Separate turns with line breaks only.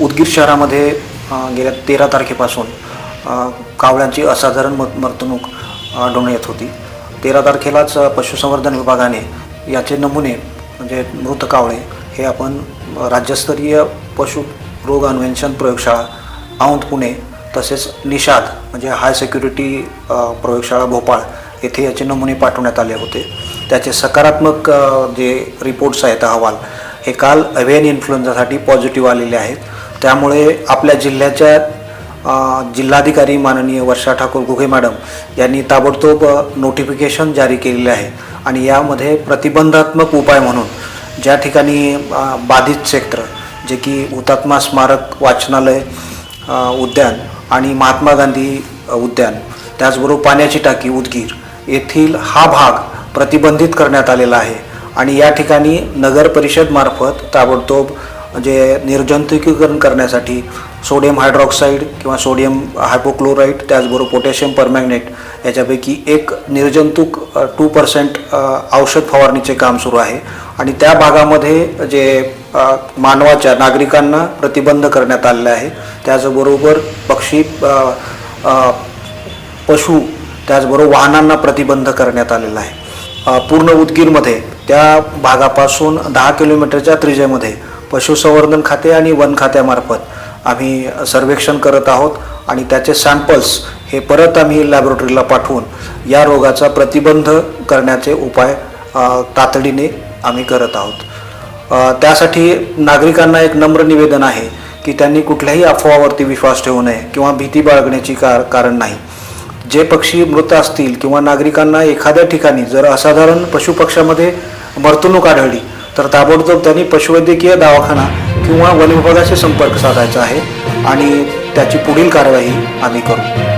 उदगीर शहरामध्ये गेल्या तेरा तारखेपासून कावळ्यांची असाधारण मत वर्तणूक आढळून येत होती. तेरा तारखेलाच पशुसंवर्धन विभागाने याचे नमुने म्हणजे मृत कावळे हे आपण राज्यस्तरीय पशु रोग अन्वेषण प्रयोगशाळा औंध पुणे तसेच निषाद म्हणजे हाय सेक्युरिटी प्रयोगशाळा भोपाळ येथे याचे नमुने पाठवण्यात आले होते. त्याचे सकारात्मक जे रिपोर्ट्स आहेत अहवाल हे काल अवेन इन्फ्लुएन्झासाठी पॉझिटिव्ह आलेले आहेत. त्यामुळे आपल्या जिल्ह्याच्या जिल्हाधिकारी माननीय वर्षा ठाकूर घुगे मॅडम यांनी ताबडतोब नोटिफिकेशन जारी केलेले आहे. आणि यामध्ये प्रतिबंधात्मक उपाय म्हणून ज्या ठिकाणी बाधित क्षेत्र जे की हुतात्मा स्मारक वाचनालय उद्यान आणि महात्मा गांधी उद्यान त्याचबरोबर पाण्याची टाकी उदगीर येथील हा भाग प्रतिबंधित करण्यात आलेला आहे. आणि या ठिकाणी नगर परिषदमार्फत ताबडतोब जे निर्जंतुकीकरण करण्यासाठी सोडियम हायड्रॉक्साईड किंवा सोडियम हायपोक्लोराईड त्याचबरोबर पोटॅशियम परमॅग्नेट याच्यापैकी एक निर्जंतुक टू पर्सेंट औषध फवारणीचे काम सुरू आहे. आणि त्या भागामध्ये जे मानवाच्या नागरिकांना प्रतिबंध करण्यात आलेला आहे. त्याचबरोबर पक्षी पशु त्याचबरोबर वाहनांना प्रतिबंध करण्यात आलेला आहे. पूर्ण उदगीरमध्ये त्या भागापासून दहा किलोमीटरच्या त्रिजेमध्ये पशुसंवर्धन खाते आणि वन खात्यामार्फत आम्ही सर्वेक्षण करत आहोत आणि त्याचे सॅम्पल्स हे परत आम्ही लॅबोरेटरीला पाठवून या रोगाचा प्रतिबंध करण्याचे उपाय तातडीने आम्ही करत आहोत. त्यासाठी नागरिकांना एक नम्र निवेदन आहे की त्यांनी कुठल्याही अफवावरती विश्वास ठेवू नये किंवा भीती बाळगण्याची कार कारण नाही. जे पक्षी मृत असतील किंवा नागरिकांना एखाद्या ठिकाणी जर असाधारण पशुपक्ष्यामध्ये वर्तणूक आढळली. तर ताबडतोब त्यांनी पशुवैद्यकीय दवाखाना किंवा वन विभागाशी संपर्क साधायचा आहे आणि त्याची पुढील कारवाई आम्ही करू.